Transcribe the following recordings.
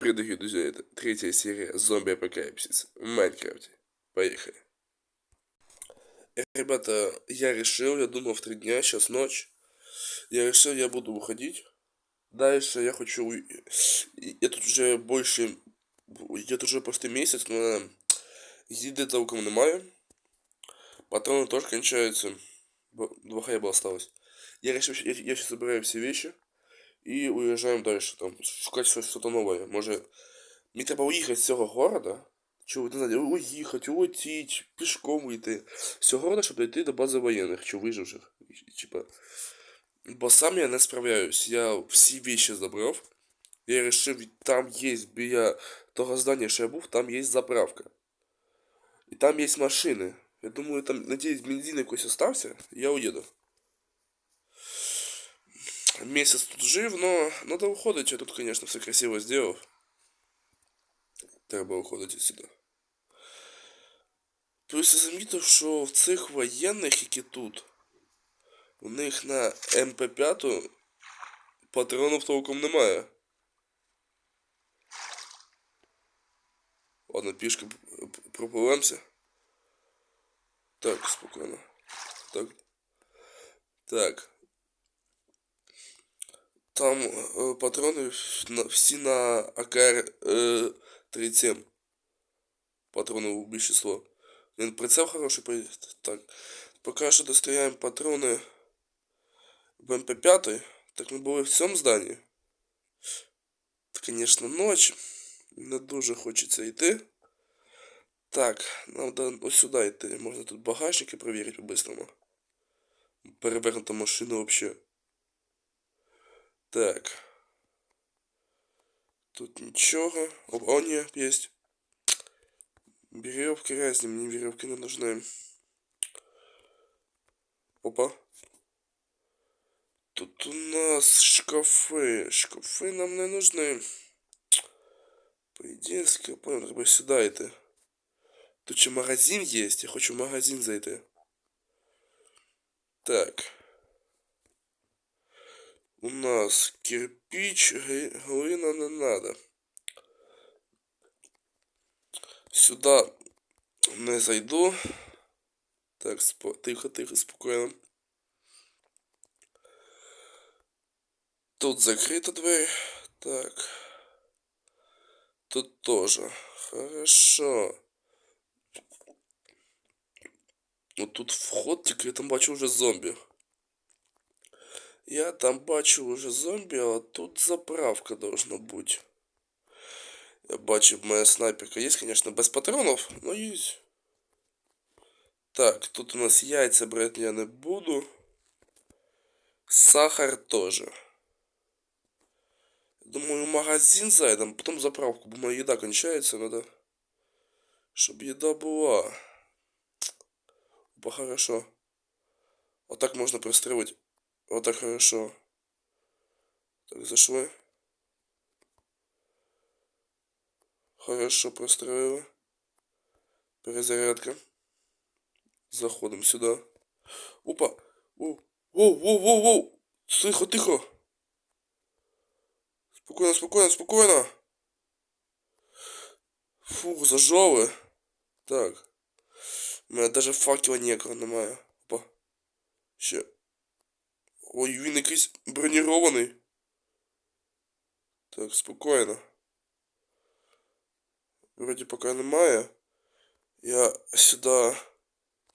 Дорогие друзья, это третья серия зомби апокалипсис в Майнкрафте. Поехали. Э, ребята, я решил, я думал в три дня, сейчас ночь. Я решил, я буду уходить. Дальше я хочу... Я тут уже больше... Я тут уже почти месяц, но їди толком немає. Патроны тоже кончаются. Два хлеба осталось. Я решил, я, я сейчас собираю все вещи І уїжджаємо далі, там, шукати щось щось нове. Може. Мені треба уїхати з цього города. Чи не знаю, уїхати, улетіти, пішком йти. З цього города, щоб дойти до бази воєнних, чи виживших. Типа. Бо сам я не справляюсь. Я всі вещи забрав. Я вирішив, там є біля того здання, що я був, там є заправка. І там є машини. Я думаю, там, надіюсь, бензин якийсь остався, я уеду месяц тут жив, но надо уходить. Я тут, конечно, все красиво сделал. Треба уходити сюди. Плюс я замітив, що в цих воєнних, які тут, у них на МП5 патронів толком немає. Ладно, пішки пропливемося. Так, спокійно. Так. Так. Там э, патроны на, всі на АКР э, 37. Патроны більшість. Він прицел хороший. Так. Поки що достаємо патрони в МП5. Так ми були в цьому зданні. Звісно, ніч. Не дуже хочеться йти. Так, нам треба ось сюди йти. Можна тут багажники перевірити по-бистрому. Перевернута машина взагалі. Так. Тут ничего. О, нет, есть. Веревки разные, мне веревки не нужны. Опа. Тут у нас шкафы. Шкафы нам не нужны. По идее, скопаем, треба сюда это. Тут что, магазин есть? Я хочу в магазин зайти. Так. У нас кирпич, глина не надо. Сюда не зайду. Так, спо... тихо, тихо, спокойно. Тут закрита дверь. Так. Тут тоже. Хорошо. Вот тут вход, тільки я там бачу вже зомбі. Я там бачу уже зомби, а тут заправка должна быть. Я бачу, моя снайперка есть, конечно, без патронов, но есть. Так, тут у нас яйца брать я не буду. Сахар тоже. Думаю, в магазин зайдем, потом заправку, бо моя еда кончается, надо, чтобы еда была. Опа, хорошо. Вот так можно простроить. Вот так хорошо. Так, зашли. Хорошо простроила. Перезарядка. Заходим сюда. Опа! Воу, воу, воу, воу, воу! Тихо, тихо! Спокойно, спокойно, спокойно! Фух, зажали. Так. У мене даже факела ніякого немає. Опа. Ще. Ой, він якийсь бронірований. Так, спокійно. Вроді поки немає. Я сюди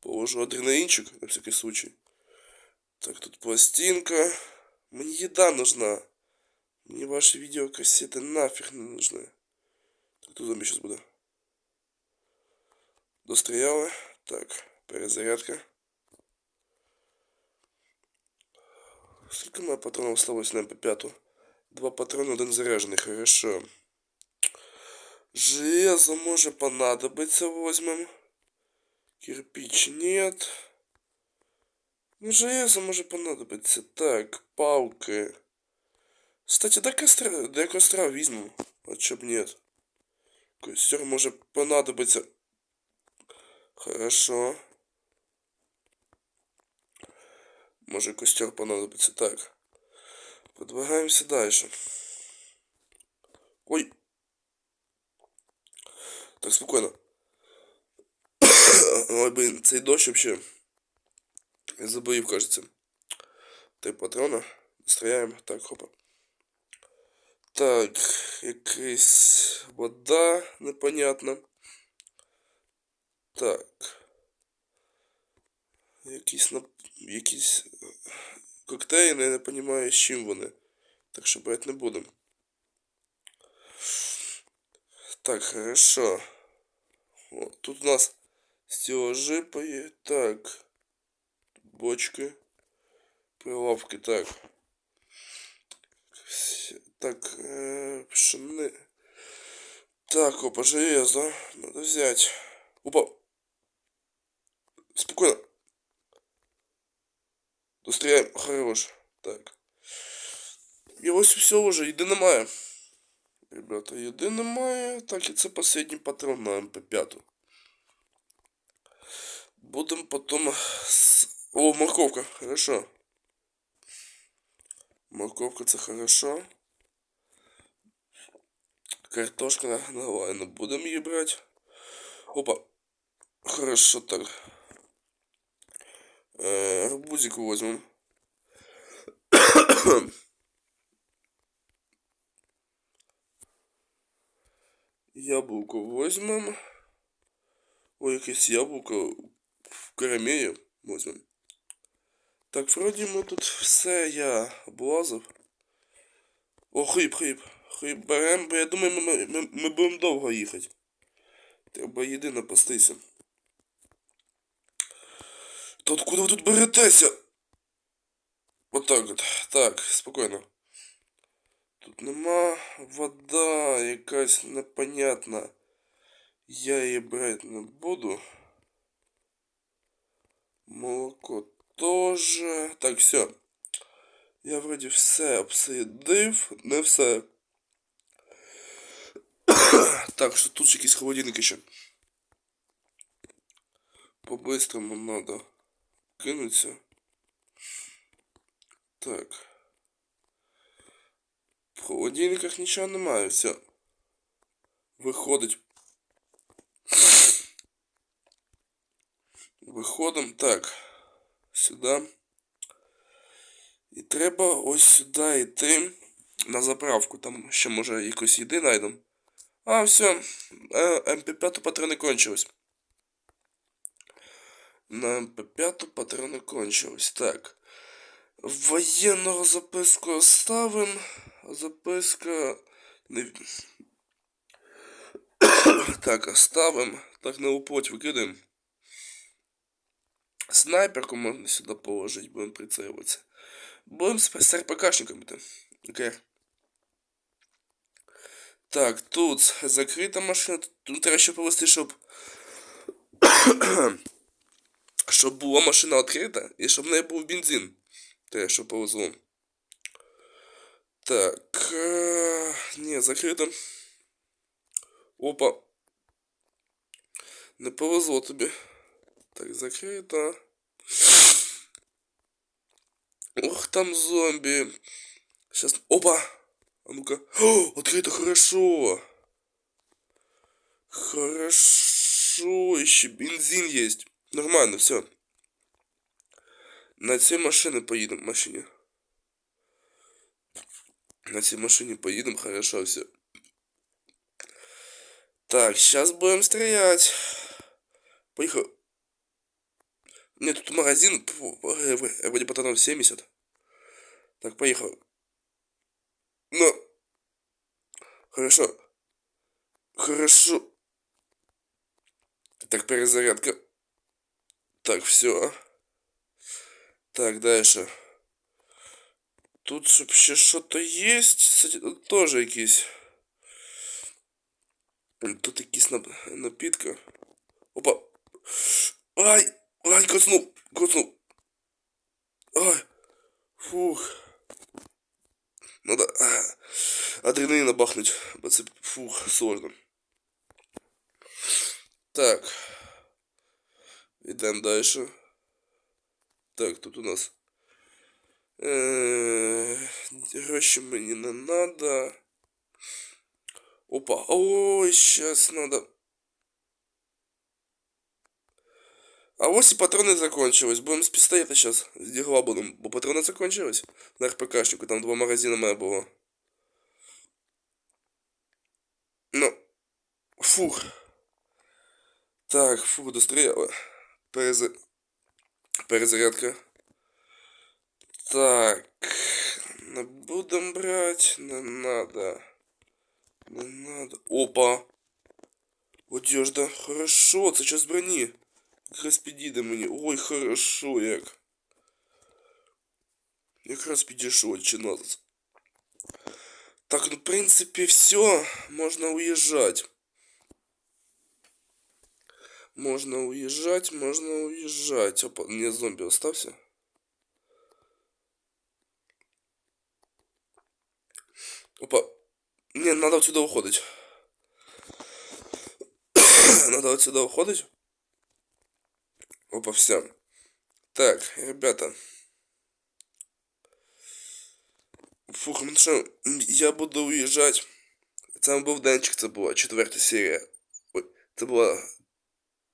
положу адреналинчик на всякий случай. Так, тут пластинка. Мне еда нужна. Мне ваши видеокассеты нафиг не нужны. Так, тут зомби сейчас буду. Достріяли. Так, перезарядка. Сколько меня патронов осталось на МП5? Два патрона, один заряженный, хорошо. Железо может понадобиться, возьмем. Кирпич нет. Ну, железо может понадобиться. Так, палка. Кстати, до костра, до костра возьму. А чё б нет. Костер может понадобиться. Хорошо. Може костер понадобиться. Так. Продвигаемся дальше. Ой! Так, спокойно. Ой, блин, цей дощ вообще. Я забоїв, кажется. Три патрона. Стріляємо. Так, хопа. Так, якась вода непонятна. Так. Якісь нап... якісь е, коктейлі, я не розумію, з чим вони. Так що брати не будемо. Так, хорошо. О, тут у нас стеллажи пое... Так. Бочки. Прилавки, так. С- Так, э, пшени. Так, опа, железо. Надо взять. Опа. Спокойно. Достріляємо. Хорош. Так. І ось все уже, їди немає. Ребята, їди немає. Так, і це останній патрон на МП5. Будем потом... С... О, морковка, хорошо. Морковка, це хорошо. Картошка, давай, не будем її брати. Опа. Хорошо так. Э, арбузик возьмем. Яблуко возьмем. Ой, якесь яблуко в карамелі возьмем. Так, вроді ми тут все я облазив. О, хліб, хліб. Хліб берем, бо я думаю, ми, ми, ми будемо довго їхати. Треба їди напастися. Та откуда ви тут беретеся? Отак от. Так, спокійно. Тут нема вода якась непонятна. Я її брати не буду. Молоко тоже. Так, все. Я вроді все обсидив. Не все. так, що тут ще якісь холодильники ще. По-быстрому надо кинуться. Так. В холодильниках нічого немає, все. Виходить. Виходимо так. Сюди. І треба ось сюди йти на заправку. Там ще може якось їди знайдемо. А, все. МП5 патрони кончились. На МП5 патрони кончились. Так. Воєнного записку оставим. Записка. Так, оставим. Так, на уплоть викидаємо. Снайперку можна сюди положити, будемо прицілюватися. Будемо з РПКшниками йти. Окей. Так, тут закрита машина. Тут треба ще повести, щоб. щоб була машина відкрита і щоб в неї був бензин. Те, що повезло. Так. Е... Ні, закрито. Опа. Не повезло тобі. Так, закрито. Ох, там зомби. Сейчас. Опа! А ну-ка. Открыто хорошо. Хорошо. Еще бензин есть. Нормально, все. На цій машині поїдемо машині. На цій машині поїдемо, хорошо, все. Так, сейчас будем стрелять. Поехал. Нет, тут магазин, вроде патронов 70. Так, поехал. Ну. Хорошо. Хорошо. Так, перезарядка. Так, все. Так, дальше. Тут вообще что-то есть. Тут тоже якісь. Тут якісь нап... напитка. Опа. Ай! Ай, коцнув! Коцнув! Ай! Фух. Надо а, адреналина бахнуть. Фух, сложно. Так. Идем дальше. Так, тут у нас. Е, Гроші мені не надо. Опа. Ой, сейчас надо. А вот и патроны закончились. Будем с пистолета сейчас. С дигла будем. Бо патроны закончились. На РПКшнику. Там два магазина моя было. Ну. Фух. Так, фух, достріли. Перез... Перезарядка. Так. Не будем брать, не надо. Не надо. Опа. Одежда. Хорошо, це час броні. Якраз підійде мені. Ой, хорошо як. Якраз підійшло, чи назад. Так, ну, в принципе, все. Можно уезжать. Можно уезжать, можно уезжать. Опа, не зомби остался. Опа. Не, надо отсюда уходить. надо отсюда уходить. Опа, все. Так, ребята. Фух, ну що, я буду уїжджати. Це був Денчик, це була четверта серія. Ой, це була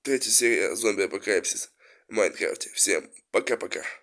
третя серія зомбі Апокаліпсис в Майнкрафті. Всім пока-пока.